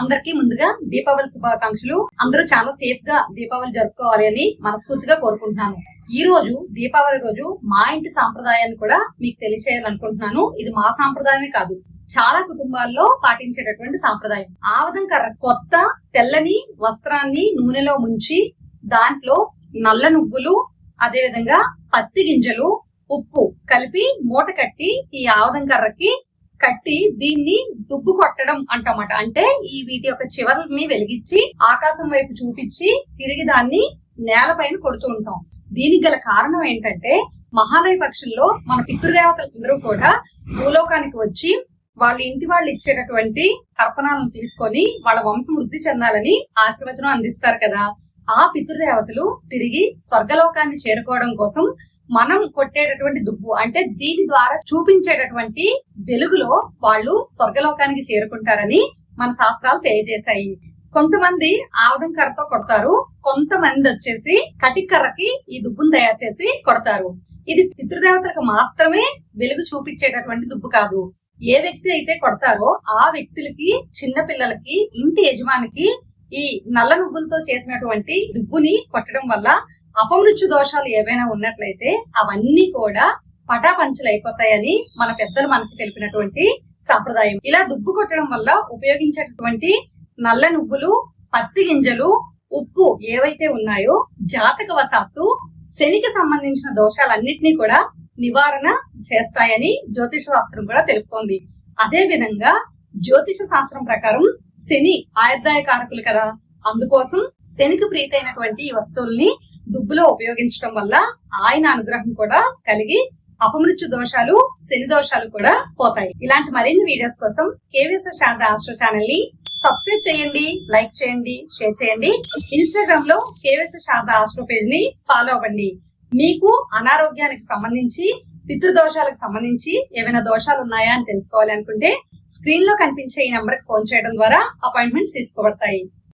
అందరికీ ముందుగా దీపావళి శుభాకాంక్షలు. అందరూ చాలా సేఫ్గా దీపావళి జరుపుకోవాలి అని మనస్ఫూర్తిగా కోరుకుంటున్నాను. ఈ రోజు దీపావళి రోజు మా ఇంటి సాంప్రదాయాన్ని కూడా మీకు తెలియచేయాలనుకుంటున్నాను. ఇది మా సాంప్రదాయమే కాదు చాలా కుటుంబాల్లో పాటించేటటువంటి సాంప్రదాయం. ఆవదం కర్ర కొత్త తెల్లని వస్త్రాన్ని నూనెలో ముంచి దాంట్లో నల్ల నువ్వులు అదేవిధంగా పత్తి గింజలు ఉప్పు కలిపి మూట కట్టి ఈ ఆవదం కర్రకి కట్టి దీన్ని దుబ్బు కొట్టడం అంటమాట. అంటే ఈ వీటి యొక్క చివరిని వెలిగించి ఆకాశం వైపు చూపించి తిరిగి దాన్ని నేలపైన కొడుతూ ఉంటాం. దీనికి గల కారణం ఏంటంటే మహాలయ పక్షుల్లో మన పితృదేవతలందరూ కూడా భూలోకానికి వచ్చి వాళ్ళ ఇంటి వాళ్ళు ఇచ్చేటటువంటి తర్పణాలను తీసుకొని వాళ్ళ వంశం వృద్ధి చెందాలని ఆశీర్వచనం అందిస్తారు కదా. ఆ పితృదేవతలు తిరిగి స్వర్గలోకాన్ని చేరుకోవడం కోసం మనం కొట్టేటటువంటి దుబ్బు అంటే దీని ద్వారా చూపించేటటువంటి వెలుగులో వాళ్ళు స్వర్గలోకానికి చేరుకుంటారని మన శాస్త్రాలు తెలియజేశాయి. కొంతమంది ఆవదం కర్రతో కొడతారు కొంతమంది వచ్చేసి కటికర్రకి ఈ దుబ్బును తయారు చేసి కొడతారు. ఇది పితృదేవతలకు మాత్రమే వెలుగు చూపించేటటువంటి దుబ్బు కాదు. ఏ వ్యక్తి అయితే కొడతారో ఆ వ్యక్తులకి చిన్న పిల్లలకి ఇంటి యజమానికి ఈ నల్ల నువ్వులతో చేసినటువంటి దుబ్బుని కొట్టడం వల్ల అపమృత్యు దోషాలు ఏవైనా ఉన్నట్లయితే అవన్నీ కూడా పటాపంచులు అయిపోతాయని మన పెద్దలు మనకి తెలిపినటువంటి సాంప్రదాయం. ఇలా దుబ్బు కొట్టడం వల్ల ఉపయోగించేటటువంటి నల్ల నువ్వులు పత్తి గింజలు ఉప్పు ఏవైతే ఉన్నాయో జాతక వశాత్తు శనికి సంబంధించిన దోషాలన్నింటినీ కూడా నివారణ చేస్తాయని జ్యోతిష శాస్త్రం కూడా తెలుపుతోంది. అదే విధంగా జ్యోతిష శాస్త్రం ప్రకారం శని ఆయుర్దాయ కారకులు కదా. అందుకోసం శనికి ప్రీతైనటువంటి ఈ వస్తువుల్ని దుబ్బులో ఉపయోగించడం వల్ల ఆయన అనుగ్రహం కూడా కలిగి అపమృత్యు దోషాలు శని దోషాలు కూడా పోతాయి. ఇలాంటి మరిన్ని వీడియోస్ కోసం కేవీఎస్ శారద ఆస్ట్రో ఛానల్ని సబ్స్క్రైబ్ చేయండి లైక్ చేయండి షేర్ చేయండి. ఇన్స్టాగ్రామ్లో కేవీఎస్ శారద ఆస్ట్రో పేజ్ని ఫాలో అవ్వండి. మీకు అనారోగ్యానికి సంబంధించి పితృదోషాలకు సంబంధించి ఏమైనా దోషాలు ఉన్నాయా అని తెలుసుకోవాలి అనుకుంటే స్క్రీన్లో కనిపించే ఈ నంబర్కి ఫోన్ చేయడం ద్వారా అపాయింట్మెంట్స్ తీసుకోబడతాయి.